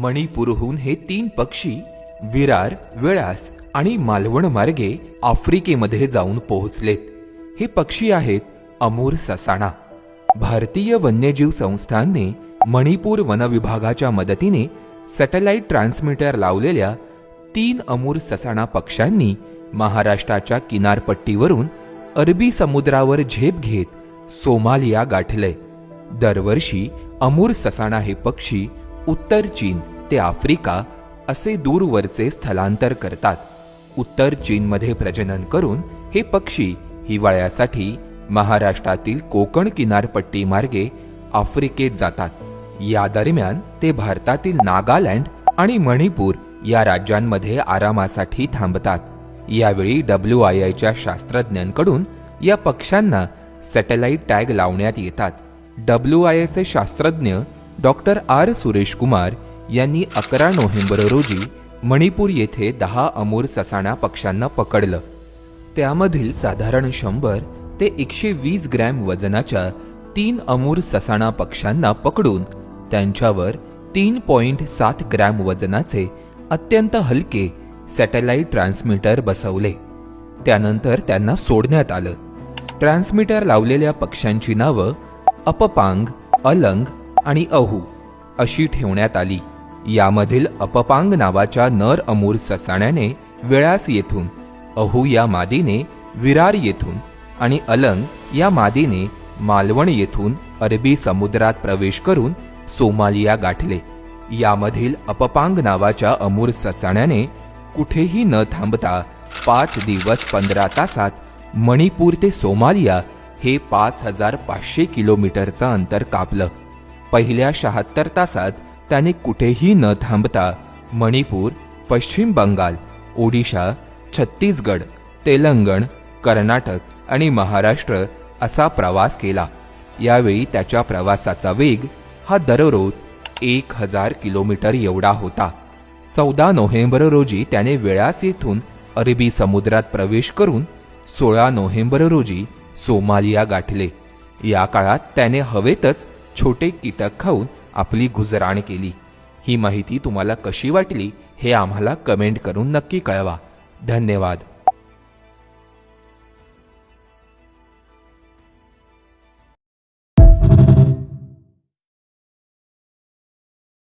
मणिपूरहून हे तीन पक्षी विरार वेळास आणि मालवण मार्गे आफ्रिकेमध्ये जाऊन पोहोचलेत. हे पक्षी आहेत अमूर ससाणा. भारतीय वन्यजीव संस्थांनी मणिपूर वनविभागाच्या मदतीने सॅटेलाइट ट्रान्समीटर लावलेल्या तीन अमूर ससाणा पक्ष्यांनी महाराष्ट्राच्या किनारपट्टीवरून अरबी समुद्रावर झेप घेत सोमालिया गाठलंय दरवर्षी अमूर ससाणा हे पक्षी उत्तर चीन ते आफ्रिका असे दूरवरचे स्थलांतर करतात. उत्तर चीनमध्ये प्रजनन करून हे पक्षी हिवाळ्यासाठी महाराष्ट्रातील कोकण किनारपट्टी मार्गे आफ्रिकेत जातात. या दरम्यान ते भारतातील नागालँड आणि मणिपूर या राज्यांमध्ये आरामासाठी थांबतात. यावेळी डब्ल्यू आय आयच्या शास्त्रज्ञांकडून या पक्ष्यांना सॅटेलाइट टॅग लावण्यात येतात. डब्ल्यू आय आयचे शास्त्रज्ञ डॉक्टर आर सुरेश कुमार यांनी अकरा नोव्हेंबर रोजी मणिपूर येथे दहा अमूर ससाणा पक्ष्यांना पकडलं. त्यामधील साधारण शंभर ते एकशे वीस ग्रॅम वजनाच्या तीन अमूर ससाणा पक्ष्यांना पकडून त्यांच्यावर तीन पॉइंट सात ग्रॅम वजनाचे अत्यंत हलके सॅटेलाइट ट्रान्समीटर बसवले. त्यानंतर त्यांना सोडण्यात आलं. ट्रान्समीटर लावलेल्या पक्ष्यांची नावं अपपांग अलंग आणि अहू अशी ठेवण्यात आली. यामधील अपपांग नावाच्या नर अमूर ससाण्याने वेळास येथून अहू या मादीने विरार येथून आणि अलंग या मादीने मालवण येथून अरबी समुद्रात प्रवेश करून सोमालिया गाठले. यामधील अपपांग नावाच्या अमूर ससाण्याने कुठेही न थांबता पाच दिवस पंधरा तासात मणिपूर ते सोमालिया हे पाच हजार पाचशे किलोमीटरचं अंतर कापलं. पहिल्या शहात्तर तासात त्याने कुठेही न थांबता मणिपूर पश्चिम बंगाल ओडिशा छत्तीसगड तेलंगण कर्नाटक आणि महाराष्ट्र असा प्रवास केला. यावेळी त्याच्या प्रवासाचा वेग हा दररोज एक हजार किलोमीटर एवढा होता. चौदा नोव्हेंबर रोजी त्याने वेळास येथून अरबी समुद्रात प्रवेश करून सोळा नोव्हेंबर रोजी सोमालिया गाठले. या काळात त्याने हवेतच छोटे कीटक खाऊन आपली गुजराण केली. ही माहिती तुम्हाला कशी वाटली हे आम्हाला कमेंट करून नक्की कळवा. धन्यवाद.